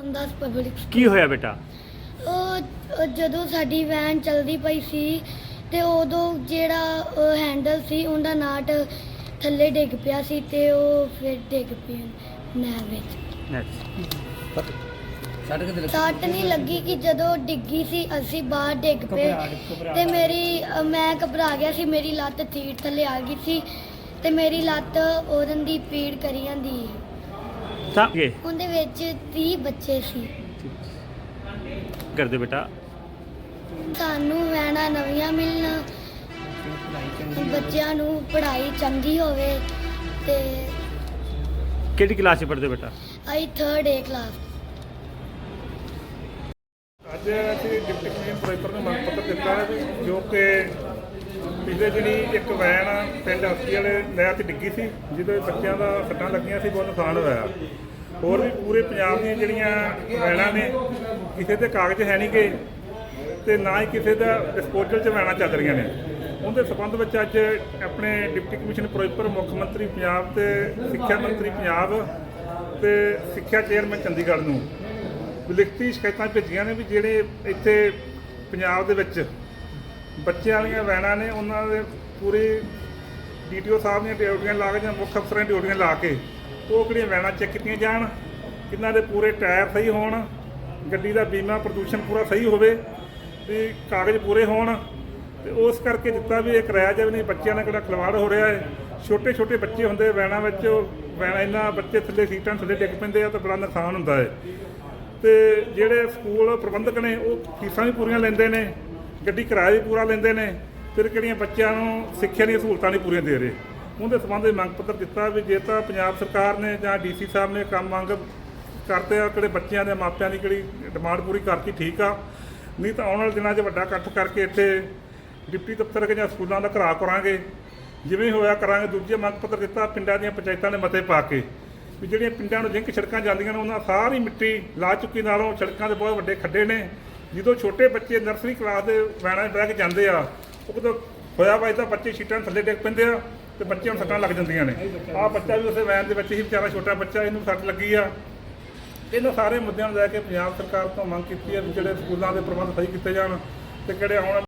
ਅੰਦਾਜ਼ ਪਬਲਿਕ ਕੀ ਹੋਇਆ ਬੇਟਾ? ਉਹ ਜਦੋਂ ਸਾਡੀ ਵੈਨ ਚੱਲਦੀ ਪਈ ਸੀ ਤੇ ਉਦੋਂ ਜਿਹੜਾ ਹੈਂਡਲ ਸੀ ਉਹਦਾ ਨਾਟ ਥੱਲੇ ਡਿੱਗ ਪਿਆ ਸੀ ਤੇ ਉਹ ਫਿਰ ਡਿੱਗ ਪਿਆ ਨਹਿਰ ਵਿੱਚ। ਸੱਟ ਨਹੀਂ ਲੱਗੀ ਕਿ ਜਦੋਂ ਡਿੱਗੀ ਸੀ ਅਸੀਂ ਬਾਹਰ ਡਿੱਗ ਪਏ ਤੇ ਮੇਰੀ ਮੈਂ ਘਬਰਾ ਗਿਆ ਸੀ ਮੇਰੀ ਲੱਤ ਥੀਟ ਥੱਲੇ ਆ ਗਈ ਸੀ ਤੇ ਮੇਰੀ ਲੱਤ ਉਹਦਨ ਦੀ ਪੀੜ ਕਰੀ ਜਾਂਦੀ। ਤਾਂ ਕੀ ਉਹਦੇ ਵਿੱਚ 30 ਬੱਚੇ ਸੀ। ਕਰਦੇ ਬੇਟਾ। ਸਾਨੂੰ ਵੈਣਾ ਨਵੀਆਂ ਮਿਲਣ ਬੱਚਿਆਂ ਨੂੰ ਪੜ੍ਹਾਈ ਚੰਗੀ ਹੋਵੇ ਤੇ ਕਿਹੜੀ ਕਲਾਸ 'ਚ ਪੜ੍ਹਦੇ ਬੇਟਾ? ਆਈ 3rd ਏ ਕਲਾਸ ਅੱਜ ਅਸੀਂ ਡਿਪਟੀ ਕਮਿਸ਼ਨਰ ਫਿਰੋਜ਼ਪੁਰ ਨੂੰ ਮੰਗ ਪੱਤਰ ਦਿੱਤਾ ਹੈ ਵੀ ਜੋ ਕਿ ਪਿਛਲੇ ਦਿਨੀ ਇੱਕ ਵੈਨ ਪਿੰਡ ਹਸਤੀ ਵਾਲੇ ਨਹਿਰ 'ਤੇ ਡਿੱਗੀ ਸੀ ਜਿਹਦੇ ਬੱਚਿਆਂ ਦਾ ਸੱਟਾਂ ਲੱਗੀਆਂ ਸੀ ਬਹੁਤ ਨੁਕਸਾਨ ਹੋਇਆ। ਹੋਰ ਵੀ ਪੂਰੇ ਪੰਜਾਬ ਦੀਆਂ ਜਿਹੜੀਆਂ ਵੈਨਾਂ ਨੇ, ਕਿਸੇ ਦੇ ਕਾਗਜ਼ ਹੈ ਨਹੀਂ ਗੇ ਤੇ ਨਾ ਹੀ ਕਿਸੇ ਦਾ ਡਿਸਪੋਜ਼ਲ 'ਚ ਵੈਨਾਂ ਚੱਲ ਰਹੀਆਂ ਨੇ। ਉਹਦੇ ਸਬੰਧ ਵਿੱਚ ਅੱਜ ਆਪਣੇ ਡਿਪਟੀ ਕਮਿਸ਼ਨਰ ਫਿਰੋਜ਼ਪੁਰ ਮੁੱਖ ਮੰਤਰੀ ਪੰਜਾਬ ਤੇ ਸਿੱਖਿਆ ਮੰਤਰੀ ਪੰਜਾਬ ਤੇ ਸਿੱਖਿਆ ਚੇਅਰਮੈਨ ਚੰਡੀਗੜ੍ਹ ਨੂੰ ਵਿਲਿਖਤੀ ਸ਼ਿਕਾਇਤਾਂ ਭੇਜੀਆਂ ਨੇ ਵੀ ਜਿਹੜੇ ਇੱਥੇ ਪੰਜਾਬ ਦੇ ਵਿੱਚ ਬੱਚਿਆਂ ਵਾਲੀਆਂ ਵੈਨਾਂ ਨੇ, ਉਹਨਾਂ ਦੇ ਪੂਰੀ ਡੀਟੀਓ ਸਾਹਿਬ ਦੀਆਂ ਡਿਊਟੀਆਂ ਲਾ ਕੇ ਜਾਂ ਮੁੱਖ ਅਫਸਰਾਂ ਦੀਆਂ ਡਿਊਟੀਆਂ ਲਾ ਕੇ ਉਹ ਕਿਹੜੀਆਂ ਵੈਨਾਂ ਚੈੱਕ ਕੀਤੀਆਂ ਜਾਣ ਕਿੰਨਾਂ ਦੇ ਪੂਰੇ ਟਾਇਰ ਸਹੀ ਹੋਣ, ਗੱਡੀ ਦਾ ਬੀਮਾ ਪ੍ਰਦੂਸ਼ਣ ਪੂਰਾ ਸਹੀ ਹੋਵੇ ਤੇ ਕਾਗਜ਼ ਪੂਰੇ ਹੋਣ, ਤੇ ਉਸ ਕਰਕੇ ਦਿੱਤਾ ਵੀ ਇਹ ਕਰਾਇਆ ਜਾਵੇ, ਨਹੀਂ, ਬੱਚਿਆਂ ਨਾਲ ਕਿਹੜਾ ਖਿਲਵਾੜ ਹੋ ਰਿਹਾ ਹੈ। ਛੋਟੇ ਛੋਟੇ ਬੱਚੇ ਹੁੰਦੇ ਵੈਨਾਂ ਵਿੱਚ ਉਹ ਵੈਨਾਂ, ਇਹਨਾਂ ਬੱਚੇ ਥੱਲੇ ਸੀਟਾਂ ਥੱਲੇ ਡਿੱਗ ਪੈਂਦੇ ਆ, ਤਾਂ ਬੜਾ ਨੁਕਸਾਨ ਹੁੰਦਾ ਹੈ। ਤੇ ਜਿਹੜੇ ਸਕੂਲ ਪ੍ਰਬੰਧਕ ਨੇ, ਉਹ ਫੀਸਾਂ ਵੀ ਪੂਰੀਆਂ ਲੈਂਦੇ ਨੇ, ਗੱਡੀ ਕਿਰਾਇਆ ਵੀ ਪੂਰਾ ਲੈਂਦੇ ਨੇ, ਫਿਰ ਕਿਹੜੀਆਂ ਬੱਚਿਆਂ ਨੂੰ ਸਿੱਖਿਆ ਦੀਆਂ ਸਹੂਲਤਾਂ ਨਹੀਂ ਪੂਰੀਆਂ ਦੇ ਰਹੇ। ਉਹਦੇ ਸੰਬੰਧ ਵਿੱਚ ਮੰਗ ਪੱਤਰ ਦਿੱਤਾ ਵੀ ਜੇ ਤਾਂ ਪੰਜਾਬ ਸਰਕਾਰ ਨੇ ਜਾਂ ਡੀਸੀ ਸਾਹਿਬ ਨੇ ਕੰਮ ਮੰਗ ਕਰਦੇ ਆ, ਕਿਹੜੇ ਬੱਚਿਆਂ ਦੇ ਮਾਪਿਆਂ ਦੀ ਕਿਹੜੀ ਡਿਮਾਂਡ ਪੂਰੀ ਕਰਤੀ, ਠੀਕ ਆ। ਨਹੀਂ ਤਾਂ ਆਉਣ ਵਾਲੇ ਦਿਨਾਂ 'ਚ ਵੱਡਾ ਇਕੱਠ ਕਰਕੇ ਇੱਥੇ ਡਿਪਟੀ ਦਫ਼ਤਰ ਕੇ ਜਾਂ ਸਕੂਲਾਂ ਦਾ ਘਰਾ ਕਰਾਂਗੇ। ਜਿਵੇਂ ਹੋਇਆ ਕਰਾਂਗੇ, ਦੂਜੇ ਮੰਗ ਪੱਤਰ ਦਿੱਤਾ, ਪਿੰਡਾਂ ਦੀਆਂ ਪੰਚਾਇਤਾਂ ਨੇ ਮਤੇ ਪਾ ਕੇ ਵੀ ਜਿਹੜੀਆਂ ਪਿੰਡਾਂ ਨੂੰ ਜਿੰਕ ਸੜਕਾਂ ਜਾਂਦੀਆਂ ਨੇ, ਉਹਨਾਂ ਸਾਰੀ ਮਿੱਟੀ ਲਾ ਚੁੱਕੀ ਨਾਲੋਂ ਸੜਕਾਂ ਦੇ ਬਹੁਤ ਵੱਡੇ ਖੱਡੇ ਨੇ। ਜਦੋਂ ਛੋਟੇ ਬੱਚੇ ਨਰਸਰੀ ਕਲਾਸ ਦੇ ਵੈਨਾਂ ਬਹਿ ਕੇ ਜਾਂਦੇ ਆ ਉਹ ਕਦੋਂ ਹੋਇਆ ਵਾ ਤਾਂ ਬੱਚੇ ਸੀਟਾਂ ਥੱਲੇ ਡਿੱਗ ਪੈਂਦੇ ਆ। ਤੇ ਬੱਚਿਆਂ ਨੂੰ ਸੱਟਾਂ ਲੱਗ ਜਾਂਦੀਆਂ ਨੇ। ਆਹ ਬੱਚਾ ਵੀ ਉਸੇ ਵੈਨ ਦੇ ਵਿੱਚ ਹੀ ਵਿਚਾਰਾ ਛੋਟਾ ਬੱਚਾ, ਇਹਨੂੰ ਸੱਟ ਲੱਗੀ ਆ। ਇਹਨਾਂ ਸਾਰੇ ਮੁੱਦਿਆਂ ਨੂੰ ਲੈ ਕੇ ਪੰਜਾਬ ਸਰਕਾਰ ਤੋਂ ਮੰਗ ਕੀਤੀ ਹੈ ਵੀ ਜਿਹੜੇ ਸਕੂਲਾਂ ਦੇ ਪ੍ਰਬੰਧ ਸਹੀ ਕੀਤੇ ਜਾਣ ਤੇ ਕਿਹੜੇ ਆਉਣ